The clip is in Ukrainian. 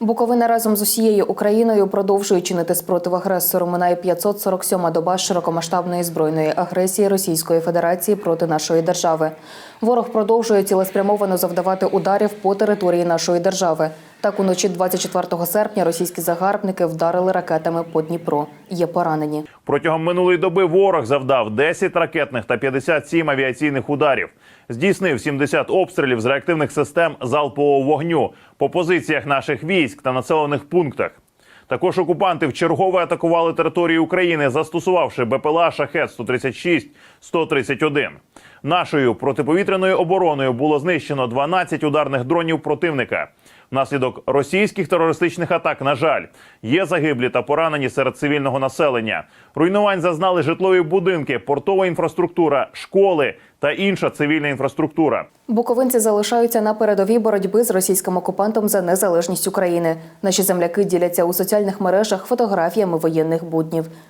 Буковина разом з усією Україною продовжує чинити спротив агресору. Минає 547-ма доба широкомасштабної збройної агресії Російської Федерації проти нашої держави. Ворог продовжує цілеспрямовано завдавати ударів по території нашої держави. Так, уночі 24 серпня російські загарбники вдарили ракетами по Дніпро. Є поранені. Протягом минулої доби ворог завдав 10 ракетних та 57 авіаційних ударів. Здійснив 70 обстрілів з реактивних систем залпового вогню по позиціях наших військ та населених пунктах. Також окупанти вчергове атакували територію України, застосувавши БПЛА Шахет 136 131 Нашою протиповітряною обороною було знищено 12 ударних дронів противника. Внаслідок російських терористичних атак, на жаль, є загиблі та поранені серед цивільного населення. Руйнувань зазнали житлові будинки, портова інфраструктура, школи та інша цивільна інфраструктура. Буковинці залишаються на передовій боротьби з російським окупантом за незалежність України. Наші земляки діляться у соціальних мережах фотографіями воєнних буднів,